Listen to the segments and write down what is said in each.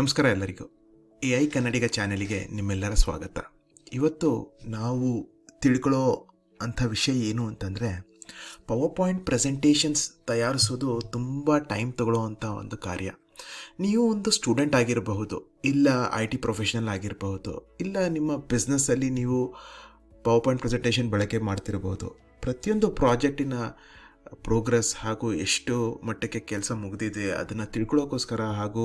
ನಮಸ್ಕಾರ ಎಲ್ಲರಿಗೂ. A I ಕನ್ನಡಿಗ ಚಾನೆಲಿಗೆ ನಿಮ್ಮೆಲ್ಲರ ಸ್ವಾಗತ. ಇವತ್ತು ನಾವು ತಿಳ್ಕೊಳ್ಳೋ ಅಂಥ ವಿಷಯ ಏನು ಅಂತಂದರೆ ಪವರ್ ಪಾಯಿಂಟ್ ಪ್ರೆಸೆಂಟೇಷನ್ಸ್ ತಯಾರಿಸೋದು ತುಂಬ ಟೈಮ್ ತಗೊಳ್ಳೋವಂಥ ಒಂದು ಕಾರ್ಯ. ನೀವು ಒಂದು ಸ್ಟೂಡೆಂಟ್ ಆಗಿರಬಹುದು, ಇಲ್ಲ ಐ ಟಿ ಪ್ರೊಫೆಷನಲ್ ಆಗಿರಬಹುದು, ಇಲ್ಲ ನಿಮ್ಮ ಬಿಸ್ನೆಸ್ಸಲ್ಲಿ ನೀವು ಪವರ್ ಪಾಯಿಂಟ್ ಪ್ರೆಸೆಂಟೇಷನ್ ಬಳಕೆ ಮಾಡ್ತಿರಬಹುದು. ಪ್ರತಿಯೊಂದು ಪ್ರಾಜೆಕ್ಟಿನ ಪ್ರೋಗ್ರೆಸ್ ಹಾಗೂ ಎಷ್ಟು ಮಟ್ಟಕ್ಕೆ ಕೆಲಸ ಮುಗಿದಿದೆ, ಅದನ್ನು ತಿಳ್ಕೊಳ್ಳೋಕ್ಕೋಸ್ಕರ ಹಾಗೂ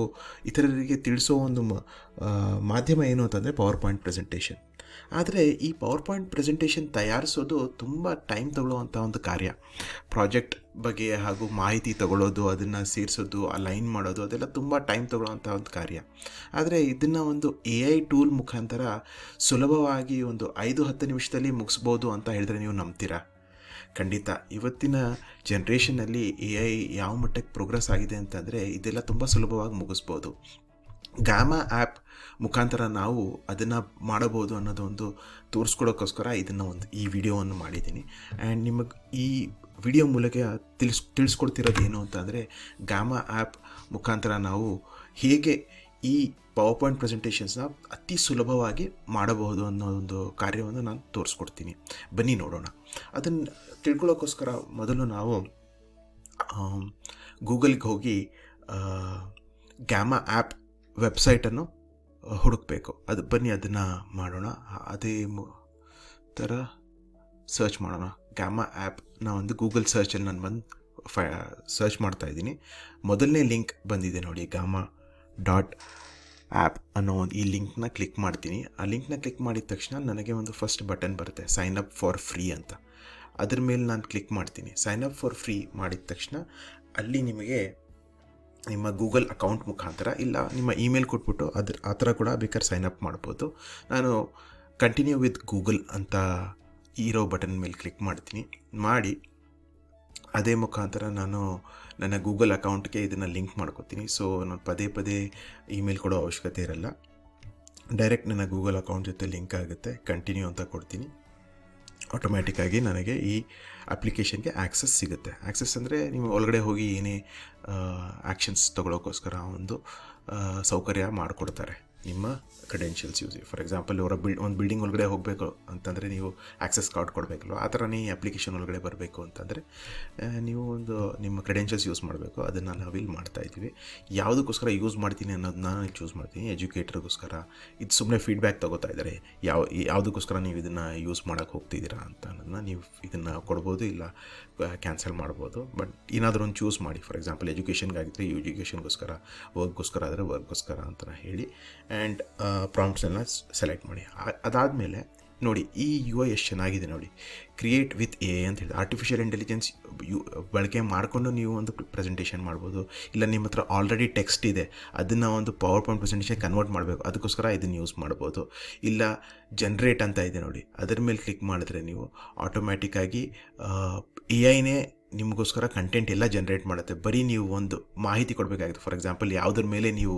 ಇತರರಿಗೆ ತಿಳಿಸೋ ಒಂದು ಮಾಧ್ಯಮ ಏನು ಅಂತಂದರೆ ಪವರ್ ಪಾಯಿಂಟ್ ಪ್ರೆಸೆಂಟೇಷನ್ ಆದರೆ ಈ ಪವರ್ ಪಾಯಿಂಟ್ ಪ್ರೆಸೆಂಟೇಷನ್ ತಯಾರಿಸೋದು ತುಂಬ ಟೈಮ್ ತಗೊಳ್ಳುವಂಥ ಒಂದು ಕಾರ್ಯ. ಪ್ರಾಜೆಕ್ಟ್ ಬಗ್ಗೆ ಹಾಗೂ ಮಾಹಿತಿ ತಗೊಳ್ಳೋದು, ಅದನ್ನು ಸೇರಿಸೋದು ಅಲೈನ್ ಮಾಡೋದು, ಅದೆಲ್ಲ ತುಂಬ ಟೈಮ್ ತಗೊಳ್ಳೋವಂಥ ಒಂದು ಕಾರ್ಯ. ಆದರೆ ಇದನ್ನು ಒಂದು ಎ ಐ ಟೂಲ್ ಮುಖಾಂತರ ಸುಲಭವಾಗಿ ಒಂದು ಐದು ಹತ್ತು ನಿಮಿಷದಲ್ಲಿ ಮುಗಿಸ್ಬೋದು ಅಂತ ಹೇಳಿದ್ರೆ ನೀವು ನಂಬ್ತೀರಾ? ಖಂಡಿತ. ಇವತ್ತಿನ ಜನ್ರೇಷನಲ್ಲಿ ಎ ಐ ಯಾವ ಮಟ್ಟಕ್ಕೆ ಪ್ರೋಗ್ರೆಸ್ ಆಗಿದೆ ಅಂತಂದರೆ ಇದೆಲ್ಲ ತುಂಬ ಸುಲಭವಾಗಿ ಮುಗಿಸ್ಬೋದು. ಗ್ಯಾಮಾ ಆ್ಯಪ್ ಮುಖಾಂತರ ನಾವು ಅದನ್ನು ಮಾಡಬಹುದು ಅನ್ನೋದೊಂದು ತೋರಿಸ್ಕೊಡೋಕ್ಕೋಸ್ಕರ ಇದನ್ನು ಒಂದು ಈ ವಿಡಿಯೋವನ್ನು ಮಾಡಿದ್ದೀನಿ. ಆ್ಯಂಡ್ ನಿಮಗೆ ಈ ವಿಡಿಯೋ ಮೂಲಕ ತಿಳಿಸ್, ತಿಳಿಸ್ಕೊಡ್ತಿರೋದು ಏನು ಅಂತಂದರೆ ಗ್ಯಾಮಾ ಆ್ಯಪ್ ಮುಖಾಂತರ ನಾವು ಹೇಗೆ ಈ ಪವರ್ ಪಾಯಿಂಟ್ ಪ್ರೆಸೆಂಟೇಷನ್ಸ್ನ ಅತಿ ಸುಲಭವಾಗಿ ಮಾಡಬಹುದು ಅನ್ನೋ ಒಂದು ಕಾರ್ಯವನ್ನು ನಾನು ತೋರಿಸ್ಕೊಡ್ತೀನಿ. ಬನ್ನಿ ನೋಡೋಣ. ಅದನ್ನು ತಿಳ್ಕೊಳ್ಳೋಕ್ಕೋಸ್ಕರ ಮೊದಲು ನಾವು ಗೂಗಲ್ಗೆ ಹೋಗಿ ಗ್ಯಾಮಾ ಆ್ಯಪ್ ವೆಬ್ಸೈಟನ್ನು ಹುಡುಕಬೇಕು. ಅದು ಬನ್ನಿ ಅದನ್ನು ಮಾಡೋಣ. ಅದೇ ಥರ ಸರ್ಚ್ ಮಾಡೋಣ. ಗ್ಯಾಮಾ ಆ್ಯಪ್ ನಾನು ಒಂದು ಗೂಗಲ್ ಸರ್ಚಲ್ಲಿ ನಾನು ಬಂದು ಫೈ ಸರ್ಚ್ ಮಾಡ್ತಾ ಇದ್ದೀನಿ. ಮೊದಲನೇ ಲಿಂಕ್ ಬಂದಿದೆ ನೋಡಿ ಗಾಮಾ ಡಾಟ್ ಆ್ಯಪ್ ಅನ್ನೋ ಒಂದು ಈ ಲಿಂಕ್ನ ಕ್ಲಿಕ್ ಮಾಡ್ತೀನಿ. ಆ ಲಿಂಕ್ನ ಕ್ಲಿಕ್ ಮಾಡಿದ ತಕ್ಷಣ ನನಗೆ ಒಂದು ಫಸ್ಟ್ ಬಟನ್ ಬರುತ್ತೆ ಸೈನ್ ಅಪ್ ಫಾರ್ ಫ್ರೀ ಅಂತ. ಅದ್ರ ಮೇಲೆ ನಾನು ಕ್ಲಿಕ್ ಮಾಡ್ತೀನಿ. ಸೈನ್ ಅಪ್ ಫಾರ್ ಫ್ರೀ ಮಾಡಿದ ತಕ್ಷಣ ಅಲ್ಲಿ ನಿಮಗೆ ನಿಮ್ಮ ಗೂಗಲ್ ಅಕೌಂಟ್ ಮುಖಾಂತರ ಇಲ್ಲ, ನಿಮ್ಮ ಇಮೇಲ್ ಕೊಟ್ಬಿಟ್ಟು ಅದ್ರ, ಆ ಥರ ಕೂಡ ಬೇಕಾದ್ರೆ ಸೈನ್ ಅಪ್ ಮಾಡ್ಬೋದು. ನಾನು ಕಂಟಿನ್ಯೂ ವಿತ್ ಗೂಗಲ್ ಅಂತ ಇರೋ ಬಟನ್ ಮೇಲೆ ಕ್ಲಿಕ್ ಮಾಡ್ತೀನಿ. ಮಾಡಿ ಅದೇ ಮುಖಾಂತರ ನಾನು ನನ್ನ ಗೂಗಲ್ ಅಕೌಂಟ್ಗೆ ಇದನ್ನು ಲಿಂಕ್ ಮಾಡ್ಕೊತೀನಿ. ಸೊ ನಾನು ಪದೇ ಪದೇ ಇಮೇಲ್ ಕೊಡೋ ಅವಶ್ಯಕತೆ ಇರಲ್ಲ. ಡೈರೆಕ್ಟ್ ನನ್ನ ಗೂಗಲ್ ಅಕೌಂಟ್ ಜೊತೆ ಲಿಂಕ್ ಆಗುತ್ತೆ. ಕಂಟಿನ್ಯೂ ಅಂತ ಕೊಡ್ತೀನಿ. ಆಟೋಮ್ಯಾಟಿಕ್ಕಾಗಿ ನನಗೆ ಈ ಅಪ್ಲಿಕೇಶನ್ಗೆ ಆ್ಯಕ್ಸಸ್ ಸಿಗುತ್ತೆ. ಆ್ಯಕ್ಸಸ್ ಅಂದರೆ ನೀವು ಒಳಗಡೆ ಹೋಗಿ ಏನೇ ಆ್ಯಕ್ಷನ್ಸ್ ತೊಗೊಳೋಕ್ಕೋಸ್ಕರ ಒಂದು ಸೌಕರ್ಯ ಮಾಡಿಕೊಡ್ತಾರೆ. ನಿಮ್ಮ ಕ್ರೆಡೆನ್ಷಿಯಲ್ಸ್ ಯೂಸ್ ಫಾರ್ ಎಕ್ಸಾಂಪಲ್ ಅವರ ಬಿಲ್ ಒಂದು ಬಿಲ್ಡಿಂಗ್ ಒಳಗಡೆ ಹೋಗಬೇಕು ಅಂತಂದರೆ ನೀವು ಆ್ಯಕ್ಸಸ್ ಕಾರ್ಡ್ ಕೊಡಬೇಕಲ್ವ? ಆ ಥರನೇ ಅಪ್ಲಿಕೇಶನ್ ಒಳಗಡೆ ಬರಬೇಕು ಅಂತಂದರೆ ನೀವು ಒಂದು ನಿಮ್ಮ ಕ್ರೆಡೆನ್ಷಿಯಲ್ಸ್ ಯೂಸ್ ಮಾಡಬೇಕು. ಅದನ್ನು ನಾವಿಲ್ಲಿ ಮಾಡ್ತಾ ಇದ್ದೀವಿ. ಯಾವುದಕ್ಕೋಸ್ಕರ ಯೂಸ್ ಮಾಡ್ತೀನಿ ಅನ್ನೋದನ್ನ ನಾನು ಚೂಸ್ ಮಾಡ್ತೀನಿ. ಎಜುಕೇಟ್ರಿಗೋಸ್ಕರ ಇದು ಸುಮ್ಮನೆ ಫೀಡ್ಬ್ಯಾಕ್ ತಗೋತಾ ಇದ್ದಾರೆ. ಯಾವ ಯಾವುದಕ್ಕೋಸ್ಕರ ನೀವು ಇದನ್ನು ಯೂಸ್ ಮಾಡೋಕ್ಕೆ ಹೋಗ್ತಿದ್ದೀರಾ ಅಂತ ಅನ್ನೋದನ್ನ ನೀವು ಇದನ್ನು ಕೊಡ್ಬೋದು ಇಲ್ಲ ಕ್ಯಾನ್ಸಲ್ ಮಾಡ್ಬೋದು. ಬಟ್ ಏನಾದರೂ ಒಂದು ಚೂಸ್ ಮಾಡಿ. ಫಾರ್ ಎಕ್ಸಾಂಪಲ್ ಎಜುಕೇಷನ್ಗಾಗಿದ್ದರೆ ಎಜುಕೇಷನ್ಗೋಸ್ಕರ ವರ್ಕ್ಗೋಸ್ಕರ ಆದರೆ ವರ್ಕ್ಗೋಸ್ಕರ ಅಂತ ಹೇಳಿ ಆ್ಯಂಡ್ ಪ್ರಾಂಪ್ಟ್ಸನ್ನು ಸೆಲೆಕ್ಟ್ ಮಾಡಿ. ಅದಾದಮೇಲೆ ನೋಡಿ, ಈ ಯು ಐ ಎಷ್ಟು ಚೆನ್ನಾಗಿದೆ ನೋಡಿ. ಕ್ರಿಯೇಟ್ ವಿತ್ ಎ ಅಂತ ಹೇಳಿ ಆರ್ಟಿಫಿಷಿಯಲ್ ಇಂಟೆಲಿಜೆನ್ಸ್ ಯು, ಬಳಕೆ ಮಾಡಿಕೊಂಡು ನೀವು ಒಂದು ಪ್ರೆಸೆಂಟೇಷನ್ ಮಾಡ್ಬೋದು. ಇಲ್ಲ ನಿಮ್ಮ ಹತ್ರ ಆಲ್ರೆಡಿ ಟೆಕ್ಸ್ಟ್ ಇದೆ. ಅದನ್ನು ಒಂದು ಪವರ್ ಪಾಯಿಂಟ್ ಪ್ರೆಸೆಂಟೇಷನ್ ಕನ್ವರ್ಟ್ ಮಾಡಬೇಕು. ಅದಕ್ಕೋಸ್ಕರ ಇದನ್ನು ಯೂಸ್ ಮಾಡ್ಬೋದು. ಇಲ್ಲ ಜನ್ರೇಟ್ ಅಂತ ಇದೆ ನೋಡಿ. ಅದರ ಮೇಲೆ ಕ್ಲಿಕ್ ಮಾಡಿದ್ರೆ ನೀವು ಆಟೋಮ್ಯಾಟಿಕ್ಕಾಗಿ ಎ ಐನೇ ನಿಮಗೋಸ್ಕರ ಕಂಟೆಂಟ್ ಎಲ್ಲ ಜನ್ರೇಟ್ ಮಾಡುತ್ತೆ. ಬರೀ ನೀವು ಒಂದು ಮಾಹಿತಿ ಕೊಡಬೇಕಾಗಿತ್ತು. ಫಾರ್ ಎಕ್ಸಾಂಪಲ್ ಯಾವುದ್ರ ಮೇಲೆ ನೀವು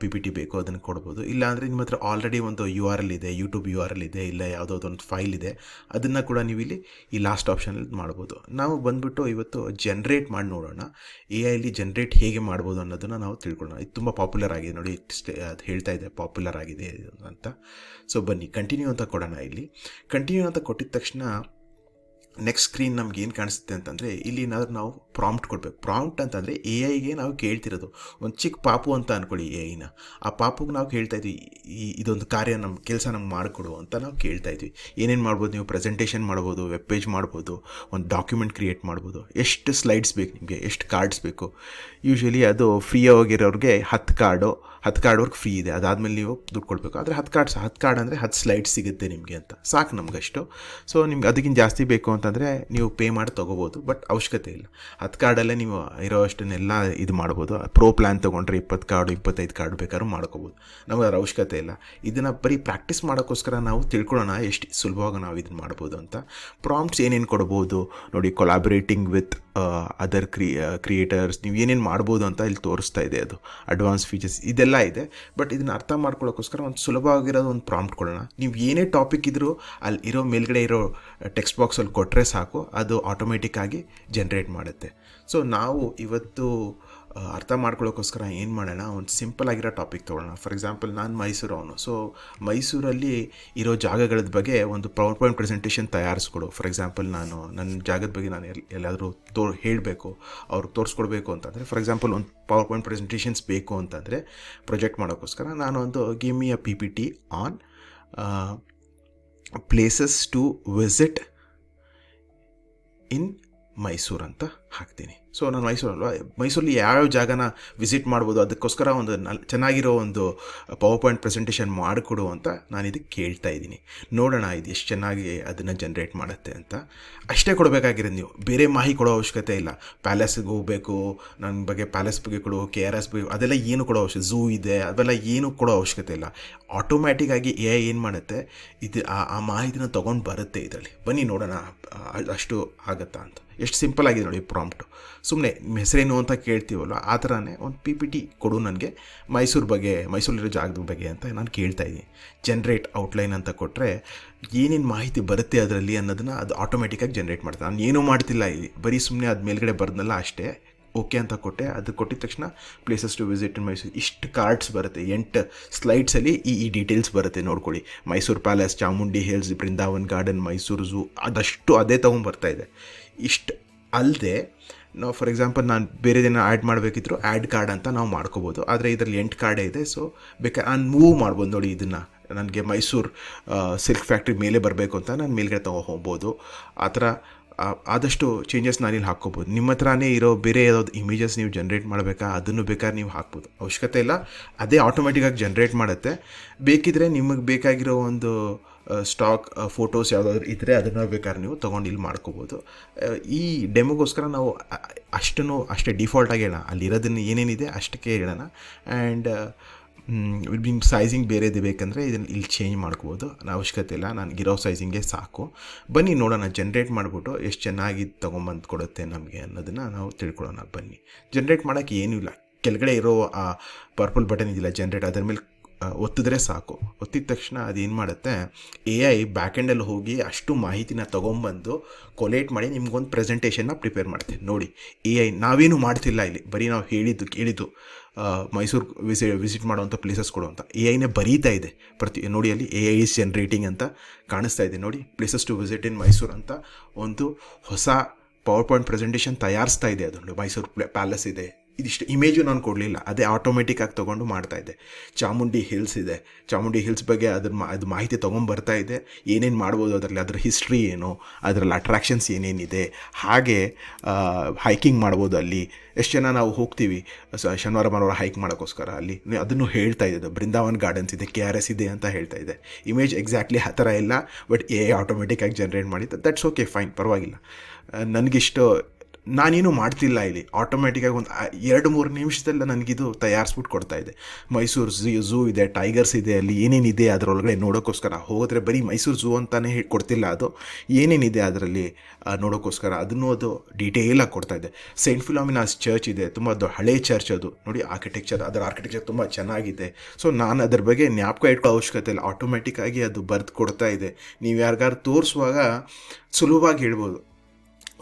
ಪಿ ಪಿ ಟಿ ಬೇಕು ಅದನ್ನು ಕೊಡ್ಬೋದು. ಇಲ್ಲಾಂದರೆ ನಿಮ್ಮ ಹತ್ರ ಆಲ್ರೆಡಿ ಒಂದು ಯು ಆರ್ ಎಲ್ ಇದೆ ಯೂಟ್ಯೂಬ್ ಯು ಆರ್ ಎಲ್ ಇದೆ, ಇಲ್ಲ ಯಾವುದೋ ಒಂದು ಫೈಲ್ ಇದೆ. ಅದನ್ನು ಕೂಡ ನೀವು ಇಲ್ಲಿ ಈ ಲಾಸ್ಟ್ ಆಪ್ಷನಲ್ಲಿ ಮಾಡ್ಬೋದು. ನಾವು ಬಂದ್ಬಿಟ್ಟು ಇವತ್ತು ಜನ್ರೇಟ್ ಮಾಡಿ ನೋಡೋಣ. ಎ ಐಲಿ ಜನ್ರೇಟ್ ಹೇಗೆ ಮಾಡ್ಬೋದು ಅನ್ನೋದನ್ನು ನಾವು ತಿಳ್ಕೊಳ್ಳೋಣ. ಇದು ತುಂಬ ಪಾಪ್ಯುಲರ್ ಆಗಿದೆ ನೋಡಿ. ಅದು ಹೇಳ್ತಾ ಇದೆ ಪಾಪ್ಯುಲರ್ ಆಗಿದೆ ಅಂತ. ಸೊ ಬನ್ನಿ ಕಂಟಿನ್ಯೂ ಅಂತ ಕೊಡೋಣ ಇಲ್ಲಿ. ಕಂಟಿನ್ಯೂ ಅಂತ ಕೊಟ್ಟಿದ ತಕ್ಷಣ ನೆಕ್ಸ್ಟ್ ಸ್ಕ್ರೀನ್ ನಮ್ಗೆ ಏನು ಕಾಣಿಸುತ್ತೆ ಅಂತಂದರೆ ಇಲ್ಲಿ ಏನಾದರೂ ನಾವು ಪ್ರಾಂಪ್ಟ್ ಕೊಡಬೇಕು. ಪ್ರಾಂಪ್ಟ್ ಅಂತಂದರೆ ಎ ಐಗೆ ನಾವು ಕೇಳ್ತಿರೋದು. ಒಂದು ಚಿಕ್ಕ ಪಾಪು ಅಂತ ಅಂದ್ಕೊಳ್ಳಿ ಎ ಐನ ಆ ಪಾಪುಗೆ ನಾವು ಕೇಳ್ತಾ ಇದ್ವಿ, ಈ ಇದೊಂದು ಕಾರ್ಯ ನಮ್ಮ ಕೆಲಸ ನಮ್ಗೆ ಮಾಡಿಕೊಡು ಅಂತ ನಾವು ಕೇಳ್ತಾ ಇದ್ವಿ. ಏನೇನು ಮಾಡ್ಬೋದು ನೀವು? ಪ್ರೆಸೆಂಟೇಷನ್ ಮಾಡ್ಬೋದು ವೆಬ್ ಪೇಜ್ ಮಾಡ್ಬೋದು, ಒಂದು ಡಾಕ್ಯುಮೆಂಟ್ ಕ್ರಿಯೇಟ್ ಮಾಡ್ಬೋದು. ಎಷ್ಟು ಸ್ಲೈಡ್ಸ್ ಬೇಕು ನಿಮಗೆ? ಎಷ್ಟು ಕಾರ್ಡ್ಸ್ ಬೇಕು? ಯೂಶ್ವಲಿ ಅದು ಫ್ರೀ ಆಗಿರೋರಿಗೆ ಹತ್ತು ಕಾರ್ಡು ಹತ್ತು ಕಾರ್ಡ್ವರೆಗೆ ಫ್ರೀ ಇದೆ. ಅದಾದಮೇಲೆ ನೀವು ದುಡ್ಡು ಕೊಡಬೇಕು. ಆದರೆ ಹತ್ತು ಕಾರ್ಡ್ಸ್ ಹತ್ತು ಕಾರ್ಡ್ ಅಂದರೆ ಹತ್ತು ಸ್ಲೈಡ್ಸ್ ಸಿಗುತ್ತೆ ನಿಮಗೆ ಅಂತ. ಸಾಕು ನಮಗಷ್ಟು. ಸೊ ನಿಮ್ಗೆ ಅದಕ್ಕಿಂತ ಜಾಸ್ತಿ ಬೇಕು ಅಂತಂದರೆ ನೀವು ಪೇ ಮಾಡಿ ತೊಗೋಬೋದು ಬಟ್ ಅವಶ್ಯಕತೆ ಇಲ್ಲ. ಹತ್ತು ಕಾರ್ಡಲ್ಲೇ ನೀವು ಇರೋ ಅಷ್ಟನ್ನೆಲ್ಲ ಇದು ಮಾಡ್ಬೋದು. ಪ್ರೋ ಪ್ಲ್ಯಾನ್ ತೊಗೊಂಡ್ರೆ ಇಪ್ಪತ್ತು ಕಾರ್ಡು ಇಪ್ಪತ್ತೈದು ಕಾರ್ಡ್ ಬೇಕಾದ್ರೂ ಮಾಡ್ಕೋಬೋದು. ನಮಗೆ ಅದರ ಅವಶ್ಯಕತೆ ಇಲ್ಲ. ಇದನ್ನು ಬರೀ ಪ್ರಾಕ್ಟೀಸ್ ಮಾಡೋಕ್ಕೋಸ್ಕರ ನಾವು ತಿಳ್ಕೊಳ್ಳೋಣ, ಎಷ್ಟು ಸುಲಭವಾಗಿ ನಾವು ಇದನ್ನು ಮಾಡ್ಬೋದು ಅಂತ. ಪ್ರಾಂಪ್ಟ್ಸ್ ಏನೇನು ಕೊಡ್ಬೋದು? ನೋಡಿ ಕೊಲಾಬ್ರೇಟಿಂಗ್ ವಿತ್ ಅದರ್ ಕ್ರಿ ಕ್ರಿಯೇಟರ್ಸ್ ನೀವು ಏನೇನು ಮಾಡ್ಬೋದು ಅಂತ ಇಲ್ಲಿ ತೋರಿಸ್ತಾ ಇದೆ ಅದು. ಅಡ್ವಾನ್ಸ್ ಫೀಚರ್ಸ್ ಇದೆಲ್ಲ ಇದೆ ಬಟ್ ಇದನ್ನು ಅರ್ಥ ಮಾಡ್ಕೊಳ್ಳೋಕ್ಕೋಸ್ಕರ ಒಂದು ಸುಲಭವಾಗಿರೋದು ಒಂದು ಪ್ರಾಂಪ್ಟ್ ಕೊಡೋಣ. ನೀವು ಏನೇ ಟಾಪಿಕ್ ಇದ್ದರೂ ಅಲ್ಲಿ ಇರೋ ಮೇಲ್ಗಡೆ ಇರೋ ಟೆಕ್ಸ್ಟ್ ಬಾಕ್ಸಲ್ಲಿ ಕೊಟ್ಟರೆ ಸಾಕು, ಅದು ಆಟೋಮೆಟಿಕ್ಕಾಗಿ ಜನ್ರೇಟ್ ಮಾಡುತ್ತೆ. ಸೊ ನಾವು ಇವತ್ತು ಅರ್ಥ ಮಾಡ್ಕೊಳ್ಳೋಕ್ಕೋಸ್ಕರ ಏನು ಮಾಡೋಣ? ಒಂದು ಸಿಂಪಲ್ ಆಗಿರೋ ಟಾಪಿಕ್ ತೊಗೊಳ್ಳೋಣ. ಫಾರ್ ಎಕ್ಸಾಂಪಲ್ ನಾನು ಮೈಸೂರು ಅವನು. ಸೊ ಮೈಸೂರಲ್ಲಿ ಇರೋ ಜಾಗಗಳ ಬಗ್ಗೆ ಒಂದು ಪವರ್ ಪಾಯಿಂಟ್ ಪ್ರೆಸೆಂಟೇಷನ್ ತಯಾರಿಸ್ಕೊಡು. ಫಾರ್ ಎಕ್ಸಾಂಪಲ್ ನಾನು ನನ್ನ ಜಾಗದ ಬಗ್ಗೆ ನಾನು ಎಲ್ಲಿ ಎಲ್ಲಾದರೂ ತೋ, ಹೇಳಬೇಕು. ಅವ್ರಿಗೆ ತೋರಿಸ್ಕೊಡ್ಬೇಕು ಅಂತಂದರೆ ಫಾರ್ ಎಕ್ಸಾಂಪಲ್ ಒಂದು ಪವರ್ ಪಾಯಿಂಟ್ ಪ್ರೆಸೆಂಟೇಷನ್ಸ್ ಬೇಕು ಅಂತಂದರೆ ಪ್ರೊಜೆಕ್ಟ್ ಮಾಡೋಕ್ಕೋಸ್ಕರ ನಾನು ಒಂದು ಮಿ ಅ P P T on places to visit in Mysuru ಅಂತ ಹಾಕ್ತೀನಿ. ಸೊ ನಾನು ಮೈಸೂರಲ್ವ ಮೈಸೂರಲ್ಲಿ ಯಾವ್ಯಾವ ಜಾಗನ ವಿಸಿಟ್ ಮಾಡ್ಬೋದು, ಅದಕ್ಕೋಸ್ಕರ ಒಂದು ಚೆನ್ನಾಗಿರೋ ಒಂದು ಪವರ್ ಪಾಯಿಂಟ್ ಪ್ರೆಸೆಂಟೇಷನ್ ಮಾಡಿಕೊಡು ಅಂತ ನಾನು ಇದಕ್ಕೆ ಕೇಳ್ತಾ ಇದ್ದೀನಿ. ನೋಡೋಣ ಇದು ಎಷ್ಟು ಚೆನ್ನಾಗಿ ಅದನ್ನು ಜನ್ರೇಟ್ ಮಾಡುತ್ತೆ ಅಂತ. ಅಷ್ಟೇ ಕೊಡಬೇಕಾಗಿರೋದು ನೀವು. ಬೇರೆ ಮಾಹಿತಿ ಕೊಡೋ ಅವಶ್ಯಕತೆ ಇಲ್ಲ. ಪ್ಯಾಲೇಸ್ಗೆ ಹೋಗಬೇಕು ನನ್ನ ಬಗ್ಗೆ ಪ್ಯಾಲೇಸ್ ಬಗ್ಗೆ ಕೊಡು, ಕೆ ಆರ್ ಎಸ್ ಬಗ್ಗೆ ಅದೆಲ್ಲ ಏನು ಕೊಡೋ ಅವಶ್ಯ, ಝೂ ಇದೆ ಅದೆಲ್ಲ ಏನು ಕೊಡೋ ಅವಶ್ಯಕತೆ ಇಲ್ಲ. ಆಟೋಮ್ಯಾಟಿಕ್ಕಾಗಿ ಎ ಏನು ಮಾಡುತ್ತೆ? ಇದು ಆ ಮಾಹಿತಿನ ತೊಗೊಂಡು ಬರುತ್ತೆ ಇದರಲ್ಲಿ. ಬನ್ನಿ ನೋಡೋಣ ಅಷ್ಟು ಆಗುತ್ತಾ ಅಂತ. ಎಷ್ಟು ಸಿಂಪಲ್ ಆಗಿದೆ ನೋಡಿ ಪ್ರಾಂಪ್ಟು. ಸುಮ್ಮನೆ ಹೆಸರೇನು ಅಂತ ಕೇಳ್ತೀವಲ್ಲ ಆ ಥರನೇ ಒಂದು ಪಿ ಪಿ ಟಿ ಕೊಡು ನನಗೆ. ಮೈಸೂರು ಬಗ್ಗೆ, ಮೈಸೂರಲ್ಲಿರೋ ಜಾಗದ ಬಗ್ಗೆ ಅಂತ ನಾನು ಕೇಳ್ತಾ ಇದ್ದೀನಿ. ಜನ್ರೇಟ್ ಔಟ್ಲೈನ್ ಅಂತ ಕೊಟ್ಟರೆ ಏನೇನು ಮಾಹಿತಿ ಬರುತ್ತೆ ಅದರಲ್ಲಿ ಅನ್ನೋದನ್ನು ಅದು ಆಟೋಮೆಟಿಕ್ಕಾಗಿ ಜನ್ರೇಟ್ ಮಾಡ್ತಾರೆ ನಾನು ಏನೂ ಮಾಡ್ತಿಲ್ಲ ಇಲ್ಲಿ. ಬರೀ ಸುಮ್ಮನೆ ಅದು ಮೇಲ್ಗಡೆ ಬರ್ದಲ್ಲ ಅಷ್ಟೇ. ಓಕೆ ಅಂತ ಕೊಟ್ಟೆ. ಅದು ಕೊಟ್ಟಿದ ತಕ್ಷಣ places to visit in Mysuru ಇಷ್ಟು ಕಾರ್ಡ್ಸ್ ಬರುತ್ತೆ. ಎಂಟು ಸ್ಲೈಡ್ಸಲ್ಲಿ ಈ ಈ ಡೀಟೇಲ್ಸ್ ಬರುತ್ತೆ ನೋಡ್ಕೊಳ್ಳಿ. Mysuru palace Chamundi hills Brindavan garden Mysuru zoo ಅದಷ್ಟು ಅದೇ ತೊಗೊಂಬರ್ತಾ ಇದೆ. ಇಷ್ಟು ಅಲ್ಲದೆ ನಾವು ಫಾರ್ ಎಕ್ಸಾಂಪಲ್ ನಾನು ಬೇರೆ ದಿನ ಆ್ಯಡ್ ಮಾಡಬೇಕಿದ್ರು ಆ್ಯಡ್ ಕಾರ್ಡ್ ಅಂತ ನಾವು ಮಾಡ್ಕೋಬೋದು. ಆದರೆ ಇದರಲ್ಲಿ ಎಂಟು ಕಾರ್ಡೇ ಇದೆ ಸೊ ಬೇಕಾದ್ರೆ ನಾನು ಮೂವ್ ಮಾಡ್ಬೋದು ನೋಡಿ ಇದನ್ನು. ನನಗೆ ಮೈಸೂರು ಸಿಲ್ಕ್ ಫ್ಯಾಕ್ಟ್ರಿ ಮೇಲೆ ಬರಬೇಕು ಅಂತ ನಾನು ಮೇಲ್ಗಡೆ ತಗೋ ಹೋಗ್ಬೋದು. ಆ ಥರ ಆದಷ್ಟು ಚೇಂಜಸ್ ನಾನಿಲ್ಲಿ ಹಾಕ್ಕೋಬೋದು. ನಿಮ್ಮ ಹತ್ರನೇ ಇರೋ ಬೇರೆ ಯಾವ್ದು ಇಮೇಜಸ್ ನೀವು ಜನ್ರೇಟ್ ಮಾಡಬೇಕಾ? ಅದನ್ನು ಬೇಕಾದ್ರೆ ನೀವು ಹಾಕ್ಬೋದು. ಅವಶ್ಯಕತೆ ಇಲ್ಲ. ಅದೇ ಆಟೋಮೆಟಿಕ್ಕಾಗಿ ಜನ್ರೇಟ್ ಮಾಡುತ್ತೆ. ಬೇಕಿದ್ರೆ ನಿಮಗೆ ಬೇಕಾಗಿರೋ ಒಂದು ಸ್ಟಾಕ್ ಫೋಟೋಸ್ ಯಾವುದಾದ್ರು ಇದ್ದರೆ ಅದನ್ನು ಬೇಕಾದ್ರೆ ನೀವು ತೊಗೊಂಡು ಇಲ್ಲಿ ಮಾಡ್ಕೋಬೋದು. ಈ ಡೆಮೋಗೋಸ್ಕರ ನಾವು ಅಷ್ಟನ್ನು, ಅಷ್ಟೇ ಡಿಫಾಲ್ಟಾಗಿ ಹೇಳೋಣ. ಅಲ್ಲಿರೋದನ್ನು ಏನೇನಿದೆ ಅಷ್ಟಕ್ಕೆ ಹೇಳೋಣ. ಆ್ಯಂಡ್ ನಿಮ್ಮ ಸೈಜಿಂಗ್ ಬೇರೆದು ಬೇಕಂದರೆ ಇದನ್ನು ಇಲ್ಲಿ ಚೇಂಜ್ ಮಾಡ್ಕೋಬೋದು. ನಾನು ಅವಶ್ಯಕತೆ ಇಲ್ಲ. ನನಗಿರೋ ಸೈಜಿಂಗೇ ಸಾಕು. ಬನ್ನಿ ನೋಡೋಣ ಜನ್ರೇಟ್ ಮಾಡಿಬಿಟ್ಟು ಎಷ್ಟು ಚೆನ್ನಾಗಿ ತೊಗೊಂಬಂದು ಕೊಡುತ್ತೆ ನಮಗೆ ಅನ್ನೋದನ್ನು ನಾವು ತಿಳ್ಕೊಳ್ಳೋಣ. ಬನ್ನಿ. ಜನ್ರೇಟ್ ಮಾಡೋಕ್ಕೆ ಏನೂ ಇಲ್ಲ. ಕೆಳಗಡೆ ಇರೋ, ಆ ಪರ್ಪಲ್ ಬಟನ್ ಇದೆಯಲ್ಲ ಜನ್ರೇಟ್ ಅದರ ಮೇಲೆ ಒತ್ತಿದ್ರೆ ಸಾಕು. ಒತ್ತಿದ ತಕ್ಷಣ ಅದು ಏನು ಮಾಡುತ್ತೆ? ಎ ಐ ಬ್ಯಾಕೆಂಡಲ್ಲಿ ಹೋಗಿ ಅಷ್ಟು ಮಾಹಿತಿನ ತೊಗೊಂಬಂದು ಕೊಲೇಟ್ ಮಾಡಿ ನಿಮ್ಗೊಂದು ಪ್ರೆಸೆಂಟೇಷನ್ನ ಪ್ರಿಪೇರ್ ಮಾಡ್ತೀನಿ ನೋಡಿ ಎ ಐ ನಾವೇನು ಮಾಡ್ತಿಲ್ಲ ಇಲ್ಲಿ? ಬರೀ ನಾವು ಹೇಳಿದ್ದು, ಕೇಳಿದ್ದು ಮೈಸೂರು ವಿಸಿ ವಿಸಿಟ್ ಮಾಡುವಂಥ ಪ್ಲೇಸಸ್ ಕೊಡು ಅಂತ. ಎ ಐನೇ ಬರೀತಾ ಇದೆ. ಪ್ರತಿ, ನೋಡಿ ಅಲ್ಲಿ ಎ ಐ ಇಸ್ ಜನ್ರೇಟಿಂಗ್ ಅಂತ ಕಾಣಿಸ್ತಾ ಇದೆ. ನೋಡಿ places to visit in Mysuru ಅಂತ ಒಂದು ಹೊಸ ಪವರ್ ಪಾಯಿಂಟ್ ಪ್ರೆಸೆಂಟೇಷನ್ ತಯಾರಿಸ್ತಾ ಇದೆ. ಅದು ಮೈಸೂರು ಪ್ಯಾಲೇಸ್ ಇದೆ. ಇದಿಷ್ಟು ಇಮೇಜು ನಾನು ಕೊಡಲಿಲ್ಲ. ಅದೇ ಆಟೋಮೆಟಿಕ್ ಆಗಿ ತೊಗೊಂಡು ಮಾಡ್ತಾ ಇದ್ದೆ. ಚಾಮುಂಡಿ ಹಿಲ್ಸ್ ಇದೆ. ಚಾಮುಂಡಿ ಹಿಲ್ಸ್ ಬಗ್ಗೆ ಅದ್ರ ಮಾ, ಅದು ಮಾಹಿತಿ ತೊಗೊಂಬರ್ತಾ ಇದೆ ಏನೇನು ಮಾಡ್ಬೋದು ಅದರಲ್ಲಿ? ಅದ್ರ ಹಿಸ್ಟ್ರಿ ಏನು? ಅದರಲ್ಲಿ ಅಟ್ರಾಕ್ಷನ್ಸ್ ಏನೇನಿದೆ? ಹಾಗೆ ಹೈಕಿಂಗ್ ಮಾಡ್ಬೋದು ಅಲ್ಲಿ. ಎಷ್ಟು ಜನ ನಾವು ಹೋಗ್ತೀವಿ? ಶನಿವಾರ, ಭಾನುವಾರ ಹೈಕ್ ಮಾಡೋಕ್ಕೋಸ್ಕರ ಅಲ್ಲಿ. ಅದನ್ನು ಹೇಳ್ತಾ ಇದೆ ಬೃಂದಾವನ್ ಗಾರ್ಡನ್ಸ್ ಇದೆ ಕೆ ಆರ್ ಎಸ್ ಇದೆ ಅಂತ ಹೇಳ್ತಾ ಇದೆ ಇಮೇಜ್ ಎಕ್ಸಾಕ್ಟ್ಲಿ ಆ ಥರ ಇಲ್ಲ ಬಟ್ ಎ ಆಟೋಮೆಟಿಕ್ಕಾಗಿ ಜನ್ರೇಟ್ ಮಾಡಿದ್ದೆ ದಟ್ಸ್ ಓಕೆ ಫೈನ್ ಪರವಾಗಿಲ್ಲ. ನನಗಿಷ್ಟು ನಾನೇನು ಮಾಡ್ತಿಲ್ಲ ಇಲ್ಲಿ. ಆಟೋಮೆಟಿಕ್ಕಾಗಿ ಒಂದು ಎರಡು, ಮೂರು ನಿಮಿಷದಲ್ಲ ನನಗಿದು ತಯಾರಿಸ್ಬಿಟ್ಟು ಕೊಡ್ತಾ ಇದೆ. ಮೈಸೂರು ಝೂ ಝೂ ಇದೆ, ಟೈಗರ್ಸ್ ಇದೆ, ಅಲ್ಲಿ ಏನೇನಿದೆ ಅದರೊಳಗಡೆ ನೋಡೋಕ್ಕೋಸ್ಕರ ಹೋದರೆ ಬರೀ ಮೈಸೂರು ಝೂ ಅಂತಲೇ ಕೊಡ್ತಿಲ್ಲ ಅದು. ಏನೇನಿದೆ ಅದರಲ್ಲಿ ನೋಡೋಕ್ಕೋಸ್ಕರ ಅದನ್ನು ಅದು ಡೀಟೇಲಾಗಿ ಕೊಡ್ತಾ ಇದೆ. ಸೈಂಟ್ ಫಿಲಾಮಿನಾಸ್ ಚರ್ಚ್ ಇದೆ, ತುಂಬ ಅದು ಹಳೆ ಚರ್ಚ್ ಅದು. ನೋಡಿ ಆರ್ಕಿಟೆಕ್ಚರ್ ಅದರ ಆರ್ಕಿಟೆಕ್ಚರ್ ತುಂಬ ಚೆನ್ನಾಗಿದೆ. ಸೊ ನಾನು ಅದ್ರ ಬಗ್ಗೆ ಜ್ಞಾಪಕ ಇಟ್ಕೋ ಅವಶ್ಯಕತೆ ಇಲ್ಲ. ಆಟೋಮೆಟಿಕ್ಕಾಗಿ ಅದು ಬರೆದು ಕೊಡ್ತಾ ಇದೆ. ನೀವು ಯಾರಿಗಾರು ತೋರಿಸುವಾಗ ಸುಲಭವಾಗಿ ಹೇಳ್ಬೋದು.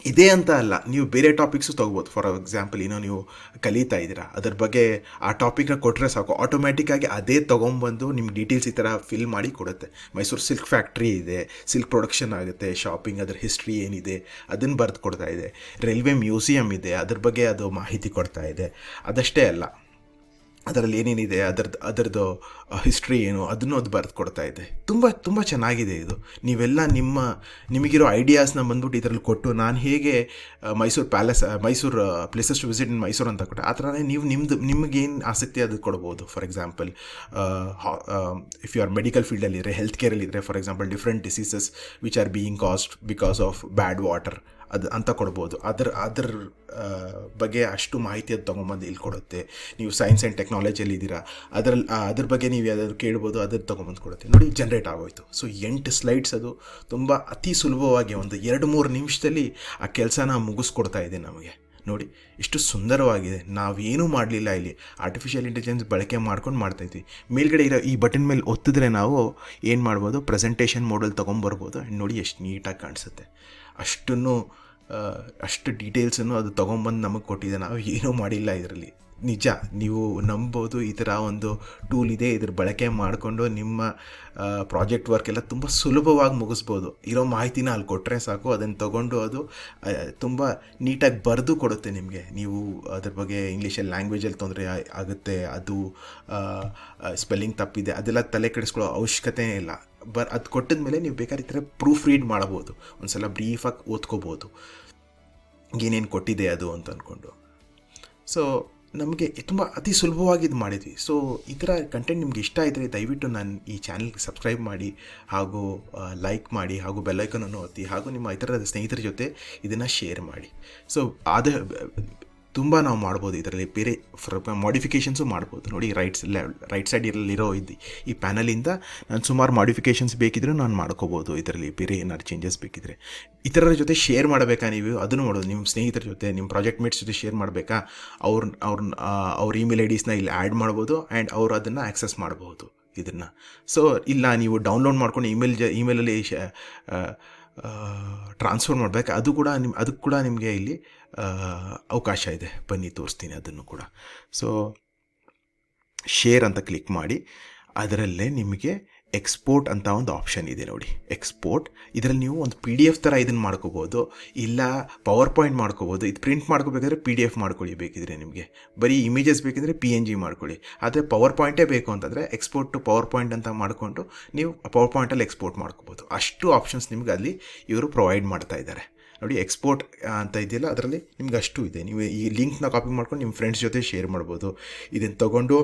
ಇದೇ ಅಂತ ಅಲ್ಲ. ನೀವು ಬೇರೆ ಟಾಪಿಕ್ಸು ತೊಗೋಬೋದು. ಫಾರ್ ಎಕ್ಸಾಂಪಲ್ ಏನೋ ನೀವು ಕಲಿತಾ ಇದ್ದೀರಾ. ಅದ್ರ ಬಗ್ಗೆ ಆ ಟಾಪಿಕ್ನ ಕೊಟ್ಟರೆ ಸಾಕು. ಆಟೋಮ್ಯಾಟಿಕ್ಕಾಗಿ ಅದೇ ತೊಗೊಂಬಂದು ನಿಮ್ಗೆ ಡೀಟೇಲ್ಸ್ ಈ ಥರ ಫಿಲ್ ಮಾಡಿ ಕೊಡುತ್ತೆ. ಮೈಸೂರು ಸಿಲ್ಕ್ ಫ್ಯಾಕ್ಟ್ರಿ ಇದೆ. ಸಿಲ್ಕ್ ಪ್ರೊಡಕ್ಷನ್ ಆಗುತ್ತೆ. ಶಾಪಿಂಗ್ ಅದ್ರ ಹಿಸ್ಟ್ರಿ ಏನಿದೆ, ಅದನ್ನು ಬರೆದು ಕೊಡ್ತಾ ಇದೆ. ರೈಲ್ವೆ ಮ್ಯೂಸಿಯಂ ಇದೆ. ಅದ್ರ ಬಗ್ಗೆ ಅದು ಮಾಹಿತಿ ಕೊಡ್ತಾ ಇದೆ. ಅದಷ್ಟೇ ಅಲ್ಲ. ಅದರಲ್ಲಿ ಏನೇನಿದೆ ಅದರದ್ದು ಅದರದ್ದು ಹಿಸ್ಟ್ರಿ ಏನು, ಅದನ್ನು ಅದು ಬರೆದು ಕೊಡ್ತಾ ಇದೆ. ತುಂಬ ತುಂಬ ಚೆನ್ನಾಗಿದೆ ಇದು. ನೀವೆಲ್ಲ ನಿಮ್ಮ, ನಿಮಗಿರೋ ಐಡಿಯಾಸ್ನ ಬಂದ್ಬಿಟ್ಟು ಇದರಲ್ಲಿ ಕೊಟ್ಟು ನಾನು ಹೇಗೆ Mysuru palace Mysuru places to visit in Mysuru ಅಂತ ಕೊಟ್ಟೆ ಆ ಥರನೇ ನೀವು ನಿಮ್ಮದು ನಿಮಗೇನು ಆಸಕ್ತಿ ಅದು ಕೊಡ್ಬೋದು. For example if you are medical ಫೀಲ್ಡಲ್ಲಿದ್ದರೆ health ಕೇರಲ್ಲಿದ್ದರೆ for example different diseases which are being caused because of bad water ಅದು ಅಂತ ಕೊಡ್ಬೋದು. ಅದ್ರ ಅದ್ರ ಬಗ್ಗೆ ಅಷ್ಟು ಮಾಹಿತಿ ಅದು ತೊಗೊಂಬಂದು ಇಲ್ಲಿ ಕೊಡುತ್ತೆ. ನೀವು ಸೈನ್ಸ್ ಆ್ಯಂಡ್ ಟೆಕ್ನಾಲಜಿಯಲ್ಲಿ ಇದ್ದೀರಾ ಅದ್ರಲ್ಲಿ ಅದ್ರ ಬಗ್ಗೆ ನೀವು ಯಾವ್ದಾದ್ರು ಕೇಳ್ಬೋದು ಅದ್ರ ತೊಗೊಂಬಂದು ಕೊಡುತ್ತೆ. ನೋಡಿ ಜನ್ರೇಟ್ ಆಗೋಯ್ತು. ಸೊ ಎಂಟು ಸ್ಲೈಡ್ಸ್ ಅದು ತುಂಬ ಅತಿ ಸುಲಭವಾಗಿ ಒಂದು ಎರಡು ಮೂರು ನಿಮಿಷದಲ್ಲಿ ಆ ಕೆಲಸನ ಮುಗಿಸ್ಕೊಡ್ತಾ ಇದೆ ನಮಗೆ. ನೋಡಿ ಎಷ್ಟು ಸುಂದರವಾಗಿದೆ. ನಾವೇನೂ ಮಾಡಲಿಲ್ಲ ಇಲ್ಲಿ. ಆರ್ಟಿಫಿಷಿಯಲ್ ಇಂಟೆಲಿಜೆನ್ಸ್ ಬಳಕೆ ಮಾಡ್ಕೊಂಡು ಮಾಡ್ತಾಯಿದ್ವಿ ಮೇಲ್ಗಡೆ ಇರೋ ಈ ಬಟನ್ ಮೇಲೆ ಒತ್ತಿದ್ರೆ ನಾವು ಏನು ಮಾಡ್ಬೋದು? Presentation model ತೊಗೊಂಬರ್ಬೋದು. ಆ್ಯಂಡ್ ನೋಡಿ, ಎಷ್ಟು ನೀಟಾಗಿ ಕಾಣಿಸುತ್ತೆ. ಅಷ್ಟನ್ನು ಅಷ್ಟು ಡೀಟೇಲ್ಸನ್ನು ಅದು ತೊಗೊಂಬಂದು ನಮಗೆ ಕೊಟ್ಟಿದೆ. ನಾವು ಏನೂ ಮಾಡಿಲ್ಲ ಇದರಲ್ಲಿ. ನಿಜ, ನೀವು ನಂಬೋದು ಈ ಥರ ಒಂದು ಟೂಲ್ ಇದೆ, ಇದ್ರ ಬಳಕೆ ಮಾಡಿಕೊಂಡು ನಿಮ್ಮ ಪ್ರಾಜೆಕ್ಟ್ ವರ್ಕ್ ಎಲ್ಲ ತುಂಬ ಸುಲಭವಾಗಿ ಮುಗಿಸ್ಬೋದು. ಇರೋ ಮಾಹಿತಿನ ಅಲ್ಲಿ ಕೊಟ್ಟರೆ ಸಾಕು, ಅದನ್ನು ತೊಗೊಂಡು ಅದು ತುಂಬ ನೀಟಾಗಿ ಬರೆದು ಕೊಡುತ್ತೆ ನಿಮಗೆ. ನೀವು ಅದ್ರ ಬಗ್ಗೆ ಇಂಗ್ಲೀಷಲ್ಲಿ ಲ್ಯಾಂಗ್ವೇಜಲ್ಲಿ ತೊಂದರೆ ಆಗುತ್ತೆ, ಅದು ಸ್ಪೆಲ್ಲಿಂಗ್ ತಪ್ಪಿದೆ, ಅದೆಲ್ಲ ತಲೆ ಕೆಡಿಸ್ಕೊಳ್ಳೋ ಅವಶ್ಯಕತೆ ಇಲ್ಲ. ಬರ್ ಅದು ಕೊಟ್ಟಿದ ಮೇಲೆ ನೀವು ಬೇಕಾದ್ರೆ ಈ ಥರ ಪ್ರೂಫ್ ರೀಡ್ ಮಾಡ್ಬೋದು ಒಂದು ಸಲ ಬ್ರೀಫಾಗಿ ಓದ್ಕೋಬೋದು ಏನೇನು ಕೊಟ್ಟಿದೆ ಅದು ಅಂತ ಅಂದ್ಕೊಂಡು ಸೊ ನಮಗೆ ತುಂಬ ಅತಿ ಸುಲಭವಾಗಿ ಇದು ಮಾಡಿದ್ವಿ. ಸೊ ಈ ಥರ ಕಂಟೆಂಟ್ ನಿಮ್ಗೆ ಇಷ್ಟ ಇದ್ದರೆ ದಯವಿಟ್ಟು ನಾನು ಈ ಚಾನಲ್ಗೆ ಸಬ್ಸ್ಕ್ರೈಬ್ ಮಾಡಿ, ಹಾಗೂ ಲೈಕ್ ಮಾಡಿ, ಹಾಗೂ ಬೆಲ್ಲೈಕನನ್ನು ಒತ್ತಿ, ಹಾಗೂ ನಿಮ್ಮ ಇತರ ಸ್ನೇಹಿತರ ಜೊತೆ ಇದನ್ನು ಶೇರ್ ಮಾಡಿ. ಸೊ ಅದೇ ತುಂಬ ನಾವು ಮಾಡ್ಬೋದು ಇದರಲ್ಲಿ ಬೇರೆ ಮಾಡಿಫಿಕೇಷನ್ಸು ಮಾಡ್ಬೋದು. ನೋಡಿ ರೈಟ್ಸ್ ರೈಟ್ ಸೈಡ್ ಇರಲಿರೋ ಇದು, ಈ ಪ್ಯಾನಲಿಂದ ನಾನು ಸುಮಾರು ಮಾಡಿಫಿಕೇಷನ್ಸ್ ಬೇಕಿದ್ರೂ ನಾನು ಮಾಡ್ಕೋಬೋದು. ಇದರಲ್ಲಿ ಬೇರೆ ಏನಾದ್ರು ಚೇಂಜಸ್ ಬೇಕಿದ್ರೆ. ಇತರರ ಜೊತೆ ಶೇರ್ ಮಾಡಬೇಕಾ ನೀವು? ಅದನ್ನು ಮಾಡೋದು. ನಿಮ್ಮ ಸ್ನೇಹಿತರ ಜೊತೆ ನಿಮ್ಮ ಪ್ರಾಜೆಕ್ಟ್ ಮೇಟ್ಸ್ ಜೊತೆ ಶೇರ್ ಮಾಡಬೇಕಾ? ಅವ್ರ ಅವ್ರನ್ನ ಅವ್ರ ಇಮೇಲ್ ಐ ಡಿಸ್ನ ಇಲ್ಲಿ ಆ್ಯಡ್ ಮಾಡ್ಬೋದು ಆ್ಯಂಡ್ ಅವ್ರು ಅದನ್ನು ಆ್ಯಕ್ಸೆಸ್ ಮಾಡ್ಬೋದು ಇದನ್ನು ಸೊ ಇಲ್ಲ, ನೀವು ಡೌನ್ಲೋಡ್ ಮಾಡ್ಕೊಂಡು ಇಮೇಲ್ ಜ ಇಮೇಲಲ್ಲಿ ಟ್ರಾನ್ಸ್ಫರ್ ಮಾಡಬೇಕು? ಅದು ಕೂಡ ನಿಮ್ಮ ಅದಕ್ಕೆ ಕೂಡ ನಿಮಗೆ ಇಲ್ಲಿ ಅವಕಾಶ ಇದೆ. ಬನ್ನಿ, ತೋರಿಸ್ತೀನಿ ಅದನ್ನು ಕೂಡ. ಸೊ ಶೇರ್ ಅಂತ ಕ್ಲಿಕ್ ಮಾಡಿ, ಅದರಲ್ಲೇ ನಿಮಗೆ ಎಕ್ಸ್ಪೋರ್ಟ್ ಅಂತ ಒಂದು ಆಪ್ಷನ್ ಇದೆ ನೋಡಿ. ಎಕ್ಸ್ಪೋರ್ಟ್ ಇದರಲ್ಲಿ ನೀವು ಒಂದು ಪಿ ಡಿ ಎಫ್ ಥರ ಇದನ್ನು ಮಾಡ್ಕೋಬೋದು. ಇಲ್ಲ ಪವರ್ ಪಾಯಿಂಟ್ ಮಾಡ್ಕೋಬೋದು. ಇದು ಪ್ರಿಂಟ್ ಮಾಡ್ಕೋಬೇಕಾದ್ರೆ ಪಿ ಡಿ ಎಫ್ ಮಾಡ್ಕೊಳ್ಳಿ ಬೇಕಿದ್ರೆ ನಿಮಗೆ. ಬರೀ ಇಮೇಜಸ್ ಬೇಕಿದ್ರೆ ಪಿ ಎನ್ ಜಿ ಮಾಡ್ಕೊಳ್ಳಿ. ಆದರೆ ಪವರ್ ಪಾಯಿಂಟೇ ಬೇಕು ಅಂತಂದರೆ ಎಕ್ಸ್ಪೋರ್ಟ್ ಟು ಪವರ್ ಪಾಯಿಂಟ್ ಅಂತ ಮಾಡಿಕೊಂಡು ನೀವು ಪವರ್ ಪಾಯಿಂಟಲ್ಲಿ ಎಕ್ಸ್ಪೋರ್ಟ್ ಮಾಡ್ಕೋಬೋದು. ಅಷ್ಟು ಆಪ್ಷನ್ಸ್ ನಿಮ್ಗೆ ಅಲ್ಲಿ ಇವರು ಪ್ರೊವೈಡ್ ಮಾಡ್ತಾ ಇದ್ದಾರೆ. ನೋಡಿ ಎಕ್ಸ್ಪೋರ್ಟ್ ಅಂತ ಇದೆಯಲ್ಲ, ಅದರಲ್ಲಿ ನಿಮ್ಗೆ ಅಷ್ಟು ಇದೆ. ನೀವು ಈ ಲಿಂಕ್ನ ಕಾಪಿ ಮಾಡ್ಕೊಂಡು ನಿಮ್ಮ ಫ್ರೆಂಡ್ಸ್ ಜೊತೆ ಶೇರ್ ಮಾಡ್ಬೋದು. ಇದನ್ನು ತೊಗೊಂಡು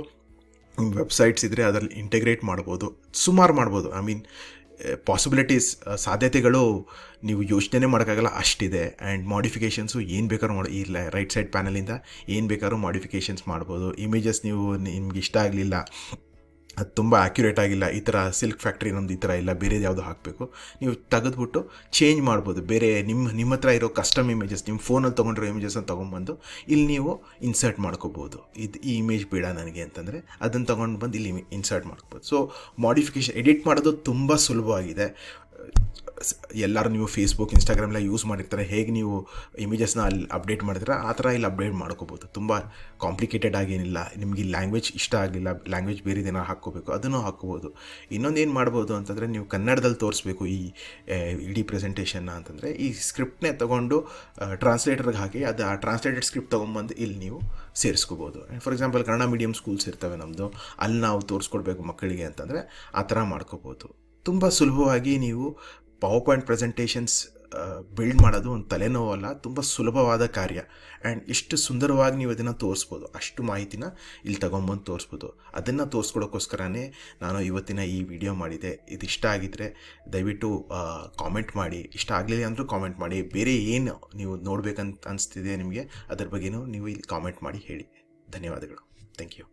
ನಿಮ್ಮ ವೆಬ್ಸೈಟ್ಸ್ ಇದ್ದರೆ ಅದರಲ್ಲಿ ಇಂಟಿಗ್ರೇಟ್ ಮಾಡ್ಬೋದು. ಸುಮಾರು ಮಾಡ್ಬೋದು. ಐ ಮೀನ್ ಪಾಸಿಬಿಲಿಟೀಸ್ ಸಾಧ್ಯತೆಗಳು ನೀವು ಯೋಚನೆ ಮಾಡೋಕ್ಕಾಗಲ್ಲ, ಅಷ್ಟಿದೆ. ಆ್ಯಂಡ್ ಮಾಡಿಫಿಕೇಷನ್ಸು ಏನು ಬೇಕಾದ್ರೂ ಮಾಡಿ, ಇಲ್ಲ ರೈಟ್ ಸೈಡ್ ಪ್ಯಾನಲಿಂದ ಏನು ಬೇಕಾದ್ರೂ ಮಾಡಿಫಿಕೇಷನ್ಸ್ ಮಾಡ್ಬೋದು. ಇಮೇಜಸ್ ನೀವು ನಿಮ್ಗೆ ಇಷ್ಟ ಆಗಲಿಲ್ಲ ಅದು ತುಂಬ ಆ್ಯಕ್ಯುರೇಟ್ ಆಗಿಲ್ಲ. ಈ ಥರ ಸಿಲ್ಕ್ ಫ್ಯಾಕ್ಟ್ರಿ ನಮ್ದು ಈ ಥರ ಇಲ್ಲ. ಬೇರೆದು ಯಾವುದು ಹಾಕಬೇಕು. ನೀವು ತೆಗೆದ್ಬಿಟ್ಟು ಚೇಂಜ್ ಮಾಡ್ಬೋದು. ಬೇರೆ ನಿಮ್ಮ ನಿಮ್ಮ ಹತ್ರ ಇರೋ ಕಸ್ಟಮ್ ಇಮೇಜಸ್ ನಿಮ್ಮ ಫೋನಲ್ಲಿ ತೊಗೊಂಡಿರೋ ಇಮೇಜಸ್ನ ತೊಗೊಂಬಂದು ಇಲ್ಲಿ ನೀವು ಇನ್ಸರ್ಟ್ ಮಾಡ್ಕೋಬೋದು. ಇದು ಈ ಇಮೇಜ್ ಬೇಡ ನನಗೆ ಅಂತಂದರೆ ಅದನ್ನು ತೊಗೊಂಡು ಬಂದು ಇಲ್ಲಿ ಇನ್ಸರ್ಟ್ ಮಾಡ್ಕೋಬೋದು. ಸೊ ಮಾಡಿಫಿಕೇಶನ್ ಎಡಿಟ್ ಮಾಡೋದು ತುಂಬ ಸುಲಭವಾಗಿದೆ. ಎಲ್ಲರೂ ನೀವು ಫೇಸ್ಬುಕ್ ಇನ್ಸ್ಟಾಗ್ರಾಮ್ ಎಲ್ಲ ಯೂಸ್ ಮಾಡಿರ್ತಾರೆ. ಹೇಗೆ ನೀವು ಇಮೇಜಸ್ನ ಅಲ್ಲಿ ಅಪ್ಡೇಟ್ ಮಾಡಿದ್ರೆ ಆ ಥರ ಇಲ್ಲಿ ಅಪ್ಡೇಟ್ ಮಾಡ್ಕೋಬೋದು. ತುಂಬ ಕಾಂಪ್ಲಿಕೇಟೆಡ್ ಆಗೇನಿಲ್ಲ ನಿಮಗೆ ಲ್ಯಾಂಗ್ವೇಜ್ ಇಷ್ಟ ಆಗಲಿಲ್ಲ ಲ್ಯಾಂಗ್ವೇಜ್ ಬೇರೆದೇನೋ ಹಾಕ್ಕೋಬೇಕು, ಅದನ್ನು ಹಾಕ್ಕೋಬೋದು. ಇನ್ನೊಂದು ಏನು ಮಾಡ್ಬೋದು ಅಂತಂದರೆ, ನೀವು ಕನ್ನಡದಲ್ಲಿ ತೋರಿಸ್ಬೇಕು ಈ ಇಡೀ ಪ್ರೆಸೆಂಟೇಷನ್ನ ಅಂತಂದರೆ, ಈ ಸ್ಕ್ರಿಪ್ಟ್ನೇ ತೊಗೊಂಡು ಟ್ರಾನ್ಸ್ಲೇಟರ್ಗೆ ಹಾಕಿ, ಅದು ಆ ಟ್ರಾನ್ಸ್ಲೇಟೆಡ್ ಸ್ಕ್ರಿಪ್ಟ್ ತೊಗೊಂಬಂದು ಇಲ್ಲಿ ನೀವು ಸೇರಿಸ್ಕೋಬೋದು. For example Kannada medium schools ಇರ್ತವೆ ನಮ್ಮದು ಅಲ್ಲಿ ನಾವು ತೋರಿಸ್ಕೊಡ್ಬೇಕು ಮಕ್ಕಳಿಗೆ ಅಂತಂದರೆ, ಆ ಥರ ಮಾಡ್ಕೋಬೋದು. ತುಂಬ ಸುಲಭವಾಗಿ ನೀವು ಪವರ್ ಪಾಯಿಂಟ್ ಪ್ರೆಸೆಂಟೇಷನ್ಸ್ ಬಿಲ್ಡ್ ಮಾಡೋದು ಒಂದು ತಲೆನೋವಲ್ಲ ತುಂಬ ಸುಲಭವಾದ ಕಾರ್ಯ. ಆ್ಯಂಡ್ ಇಷ್ಟು ಸುಂದರವಾಗಿ ನೀವು ಅದನ್ನು ತೋರಿಸ್ಬೋದು. ಅಷ್ಟು ಮಾಹಿತಿನ ಇಲ್ಲಿ ತೊಗೊಂಬಂದು ತೋರಿಸ್ಬೋದು. ಅದನ್ನು ತೋರಿಸ್ಕೊಡೋಕ್ಕೋಸ್ಕರನೇ ನಾನು ಇವತ್ತಿನ ಈ ವಿಡಿಯೋ ಮಾಡಿದೆ. ಇದು ಇಷ್ಟ ಆಗಿದ್ದರೆ ದಯವಿಟ್ಟು ಕಾಮೆಂಟ್ ಮಾಡಿ. ಇಷ್ಟ ಆಗಲಿಲ್ಲ ಅಂದರೂ ಕಾಮೆಂಟ್ ಮಾಡಿ. ಬೇರೆ ಏನು ನೀವು ನೋಡಬೇಕಂತ ಅನಿಸ್ತಿದೆ ನಿಮಗೆ, ಅದ್ರ ಬಗ್ಗೆನೂ ನೀವು ಇಲ್ಲಿ ಕಾಮೆಂಟ್ ಮಾಡಿ ಹೇಳಿ. ಧನ್ಯವಾದಗಳು. Thank you